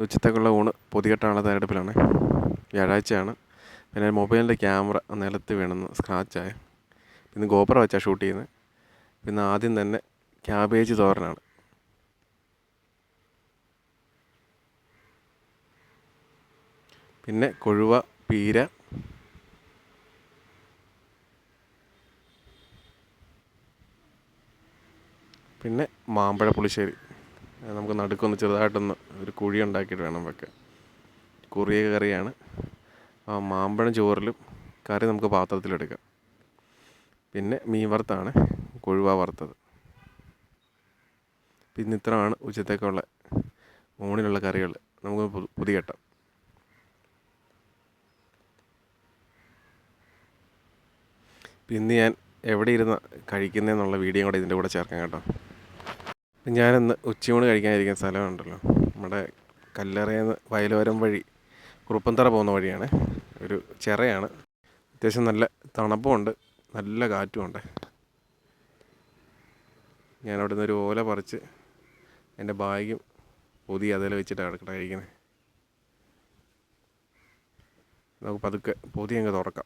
ഉച്ചത്തേക്കുള്ള ഊണ് പൊതികെട്ടാനുള്ള തയ്യാറെടുപ്പിലാണ്. വ്യാഴാഴ്ചയാണ്. പിന്നെ മൊബൈലിന്റെ ക്യാമറ നിലത്ത് വീണെന്ന് സ്ക്രാച്ചായ. പിന്നെ ഗോപ്ര വെച്ചാണ് ഷൂട്ട് ചെയ്യുന്നത്. പിന്നെ ആദ്യം തന്നെ ക്യാബേജ് തോരനാണ്. പിന്നെ കൊഴുവ പീര. പിന്നെ മാമ്പഴ പുളിശ്ശേരി. നമുക്ക് നടുക്കൊന്ന് ചെറുതായിട്ടൊന്ന് ഒരു കുഴി ഉണ്ടാക്കിയിട്ട് വേണം വെക്കാൻ. കുറിയ കറിയാണ്. ആ മാമ്പഴം ചോറിലും കറി നമുക്ക് പാത്രത്തിലെടുക്കാം. പിന്നെ മീൻ വറുത്താണ്. കൊഴുവ വറുത്തത്. പിന്നെ ഇത്രയാണ് ഉച്ചത്തേക്കുള്ള മോണിലുള്ള കറികൾ. നമുക്ക് പുതിയ കെട്ടാം പിന്നെ ഞാൻ എവിടെ ഇരുന്ന് കഴിക്കുന്നതെന്നുള്ള വീഡിയോ കൂടെ ഇതിന്റെ കൂടെ ചേർക്കാം കേട്ടോ. ഞാനിന്ന് ഉച്ചയൂണ് കഴിക്കാനിരിക്കുന്ന സ്ഥലമുണ്ടല്ലോ. നമ്മുടെ കല്ലറയെന്ന് വയലോരം വഴി കുറുപ്പന്തറ പോകുന്ന വഴിയാണ്. ഒരു ചിറയാണ്. അത്യാവശ്യം നല്ല തണുപ്പുമുണ്ട് നല്ല കാറ്റുമുണ്ട്. ഞാൻ നിന്ന് ഒരു ഓല പറിച്ച് എന്റെ ബാഗും പൊതി അതിൽ വെച്ചിട്ടാണ് കിടക്കട്ടെ കഴിക്കുന്നത് നമുക്ക് പതുക്കെ പൊതി അങ്ങ് തുറക്കാം.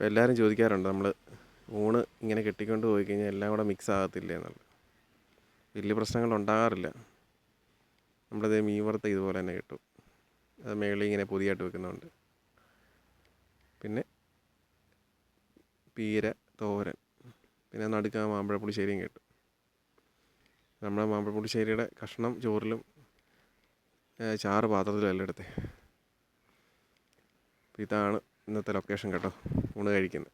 എല്ലാവരും ചോദിക്കാറുണ്ട് നമ്മൾ ഊണ് ഇങ്ങനെ കെട്ടിക്കൊണ്ട് പോയി കഴിഞ്ഞാൽ എല്ലാം കൂടെ മിക്സ് ആകത്തില്ല എന്നുള്ളത്. വലിയ പ്രശ്നങ്ങൾ ഉണ്ടാകാറില്ല. നമ്മളത് മീൻ വറുത്ത ഇതുപോലെ തന്നെ കിട്ടും. അത് മേളിൽ ഇങ്ങനെ പൊതിയായിട്ട് വെക്കുന്നുണ്ട്. പിന്നെ പീര തോരൻ പിന്നെ നടുക്ക മാമ്പഴ പുളിശ്ശേരിയും കിട്ടും. നമ്മുടെ മാമ്പഴ പുളിശ്ശേരിയുടെ കഷ്ണം ചോറിലും ചാറ് പാത്രത്തിലും എല്ലാം എടുത്തേ. ഇതാണ് ഇന്നത്തെ ലൊക്കേഷൻ കേട്ടോ ഊണ് കഴിക്കുന്നത്.